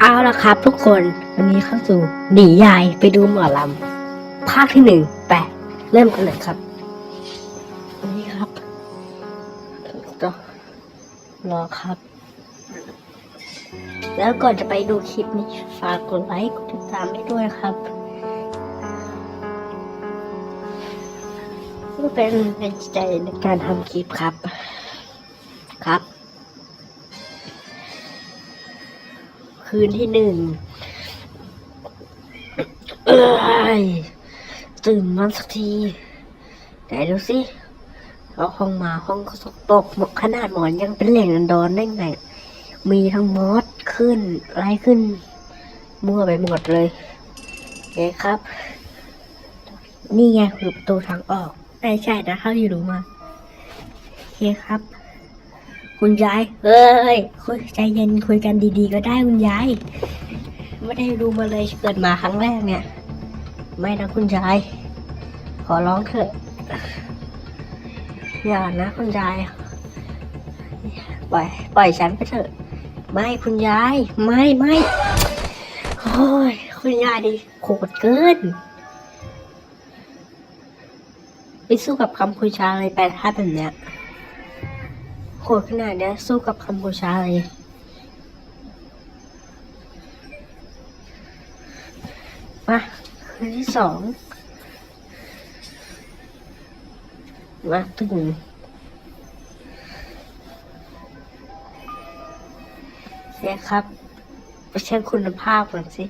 เอาละครับทุกคนวันนี้เข้าสู่หนียายไปดูหมอลำภาคที่หนึ่งไปเริ่มกันเลยครับนนี้ครับรอรอครับ แล้วก่อนจะไปดูคลิปนี้ฝากกดไลค์กดติดตามให้ด้วยครับเพื่อเป็นแรงใจในการทำคลิปครับ ครับ คืนที่หนึ่งเอ้ยตื่นมาสักทีไหนดูสิเราห้องมาห้องก็สกปรกหมดขนาดหมอนยังเป็นเหล่งนันดอนได้ไงมีทั้งมอสขึ้นอะไรขึ้น มั่วไปหมดเลยเฮ้ครับ นี่ไงคือประตูทางออกไม่ใช่นะเท่าที่รู้มาโอเคครับ คุณยาย เฮ้ยคุยใจเย็นคุยกันดี ๆ ก็ได้คุณยาย ไม่ได้ดูมาเลยเกิดมาครั้งแรกเนี่ย ไม่นะคุณยาย ขอร้องเถอะ อย่านะคุณยาย ปล่อยปล่อยฉันไปเถอะ ไม่คุณยาย ไม่ไม่โอ้ยคุณยายดิโหดเกินไปสู้กับกัมพูชาเลยไปถ้าแบบเนี้ย โหดขนาดเนี้ยสู้กับกัมพูชาเลย มาคืนที่สอง มาถึงเสียครับ ไปเช็คคุณภาพก่อนสิ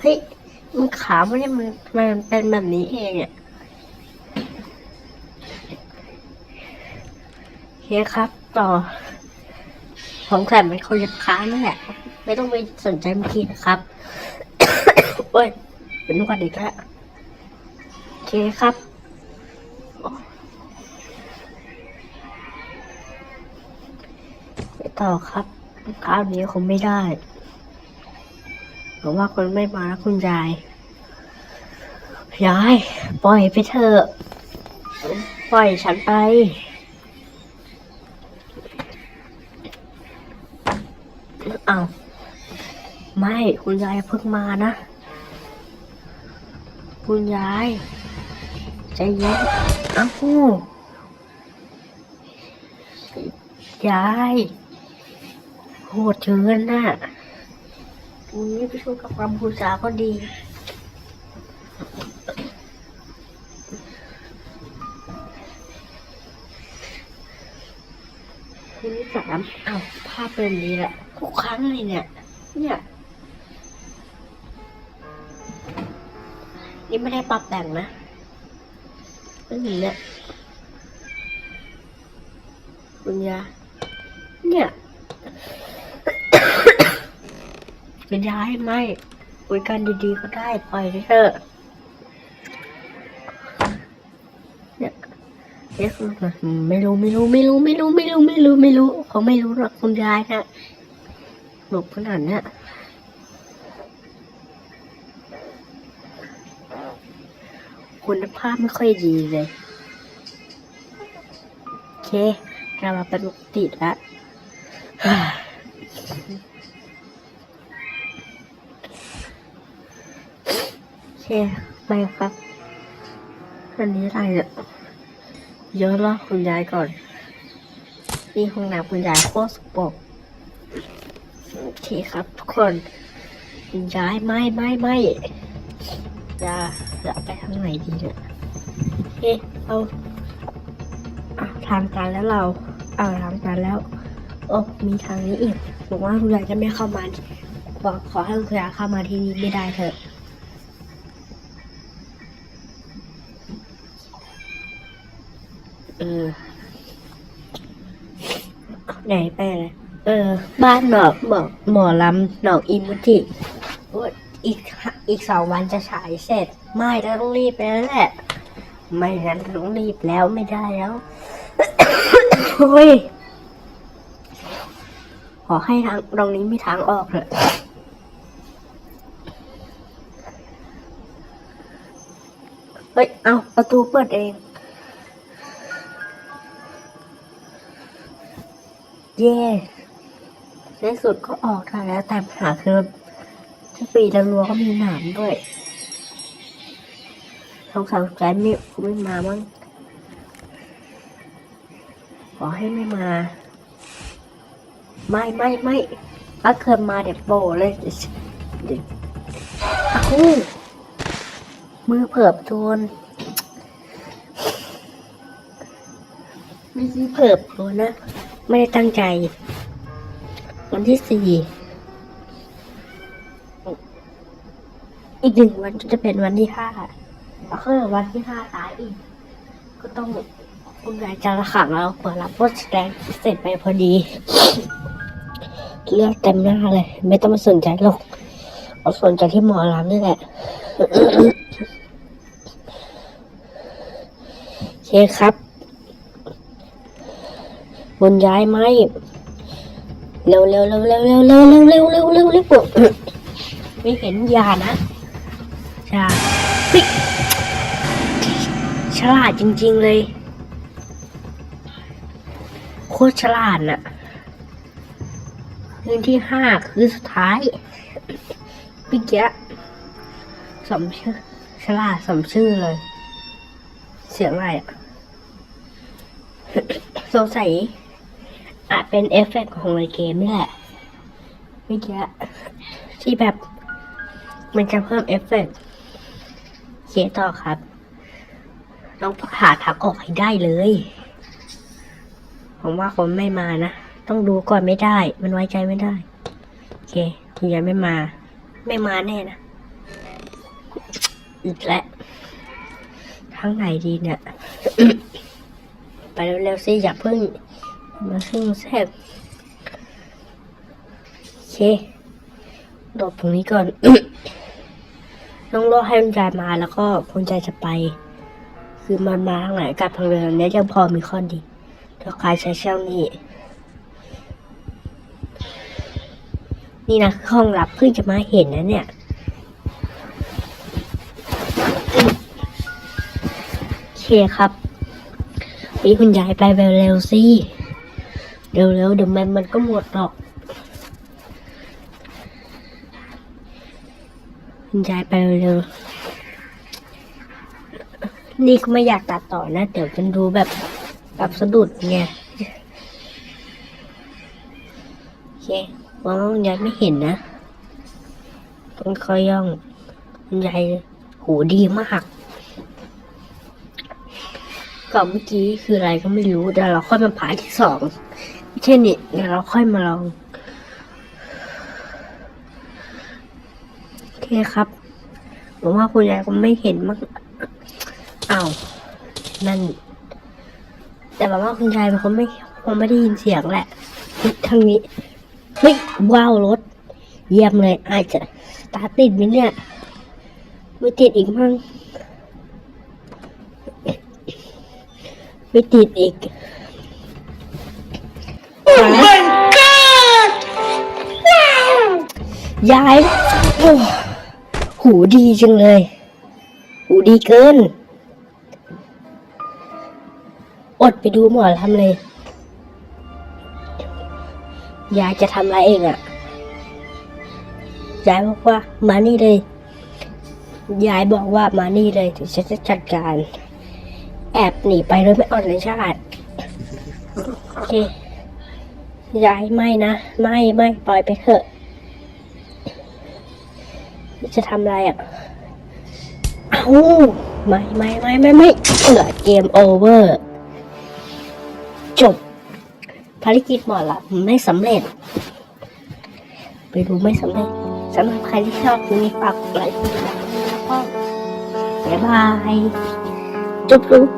เฮ้ยมันขาวไม่ได้มันมันเป็นแบบนี้เองอะเฮียครับ ต่อของแถมมันคนยับค้างนั่นแหละ ไม่ต้องไปสนใจเมื่อกี้นะครับโอ้ยเป็นวันอีกแล้วโอเคครับไปต่อครับคราวนี้คงไม่ได้ ผมว่าคนไม่มาแล้วคุณยายยายปล่อยไปเถอะปล่อยฉันไป เอาไม่คุณยายเพิ่งมานะ คุณยายใจเย็นอ้ายายโหดเกินน่ะ วันนี้ไปช่วยกับกัมพูชาก็ดีคืนที่สามอ้าวภาพเป็นนี้แหละ ทุกครั้งเลยเนี่ย เนี่ย นี่ไม่ได้ปรับแต่งนะเป็นอย่างเนี้ยคุณยาเนี่ย คุณยายไม่คุยกันดีๆก็ได้ปล่อยไปเถอะเนี่ยเรียกมาไม่รู้ไม่รู้ไม่รู้ไม่รู้ไม่รู้ไม่รู้ไม่รู้เขาไม่รู้หรอกคุณยายนะหลบขนาดเนี้ยคุณภาพไม่ค่อยดีเลยโอเคเรามาเป็นปกติแล้ว ไปครับ อันนี้อะไรเนี่ยเยอะแล้วคุณยายก่อน นี่ห้องน้ำคุณยายโคตรสกปรกโอเคครับทุกคนคุณยายไม่ไม่ไม่จะจะไปทางไหนดีเนี่ยโอเคเอาอะทางการแล้วเราเอาทางการแล้ว โอ้มีทางนี้อีกบอกว่าคุณยายจะไม่เข้ามาบอกขอให้คุณยายเข้ามาที่นี่ไม่ได้เถอะ เออ ไหนไปเลยเออ บ้านหนอกหมอหมอลำหนองอิมุจิโอ้ยอีกอีกสองวันจะฉายเสร็จ ไม่เราต้องรีบไปแล้วแหละ ไม่งั้นต้องรีบแล้วไม่ได้แล้ว โอ้ย ขอให้ทางตรงนี้มีทางออกเถอะเฮ้ย เอาประตูเปิดเอง เย่ในสุดก็ออกได้แล้วแต่ปัญหาคือที่ปีละรัวก็มีหนามด้วยสงสัยใจไม่ไม่มามั้งขอให้ไม่มา ไม่ไม่ไม่ถ้าเกิดมาเดี๋ยวโบเลยเดี๋ยวอ้มือเผิบโดนไม่ใช่เผิบโดนนะ ไม่ได้ตั้งใจ วันที่สี่อีกหนึ่งวันจะเป็นวันที่ห้าแล้วก็วันที่ห้าตายอีก ก็ต้องคุณยายจะระขังเราเปิดรับรถแดงเสร็จไปพอดี เลือดเต็มหน้าเลย ไม่ต้องมาสนใจหรอกเอาสนใจที่หมอรำนี่แหละโอเคครับ บนย้ายไหมเร็วเร็วเร็วเร็วเร็วเร็วเร็วเร็วเร็วเร็วเร็วไม่เห็นยานะชาเฮ้ยฉลาดจริง ๆเลย โคตรฉลาดน่ะคืนที่ห้าคือสุดท้ายปิกสมชื่อฉลาดสมชื่อเลย เสียงอะไรอะสงสัย เป็นเอฟเฟกต์ของในเกมนี่แหละเมื่อกี้ที่แบบ มันจะเพิ่มเอฟเฟกต์เคต่อครับ ต้องหาทางออกให้ได้เลย ผมว่าคนไม่มานะ ต้องดูก่อนไม่ได้ มันไว้ใจไม่ได้ โอเคคุณยายไม่มา ไม่มาแน่นะ อีกแล้วทางไหนดีเนี่ย ไปเร็วๆสิอย่าเพิ่ง มาซึ่งแทรกโอเคหลบตรงนี้ก่อนต้องรอให้คุณยายมาแล้วก็คุณยายจะไป คือมันมาทางไหนกลับทางเดิมเนี้ยยังพอมีข้อดีถ้าใครใช้เช่านี้ นี่นะคือห้องลับเพิ่งจะมาเห็นนะเนี่ยโอเคครับปีคุณยายไปเร็วๆสิ เร็วๆเดี๋ยวแมันมันก็หมดหรอกคุณยายไปเร็วๆนี่ก็ไม่อยากตัดต่อนะ เดี๋ยวมันดูแบบแบบสะดุดไงโอเคว่าคุณยายไม่เห็นนะต้องคอยย่องคุณยายหูดีมากกับเมื่อกี้คืออะไรก็ไม่รู้เดี๋ยวเราค่อยมาผ่าที่สอง ไม่ใช่นี่เดี๋ยวเราค่อยมาลอง โอเคครับผมว่าคุณยายก็ไม่เห็นมั้งอ้าวนั่น แต่แบบว่าคุณยายมันคงไม่คงไม่ได้ยินเสียงแหละเฮ้ยทางนี้เฮ้ยว้าวรถ เยี่ยมเลย อาจจะสตาร์ทติดไหมเนี่ยไม่ติดอีกมั้งไม่ติดอีก ยายโอ้หูดีจังเลย หูดีเกิน อดไปดูหมอทำเลย ยายจะทำอะไรเองอะ่ะ ยายบอกว่ามานี่เลย ยายบอกว่ามานี่เลยถึงฉันจะจัดการ แอบหนีไปโดยไม่อ่อนเลยชาติโอเคยายไม่นะ ไม่ไม่ปล่อยไปเถอะ จะทำอะไรอะเอ้าไม่ไม่ไม่ไม่ไม่เอือเกมโอเวอร์ จบ ภารกิจหมอละไม่สำเร็จ ไปดูไม่สำเร็จสำหรับใครที่ชอบคลิปนี้ฝากกดไลค์กดติดตามแล้วก็บ๊ายบายจบลูก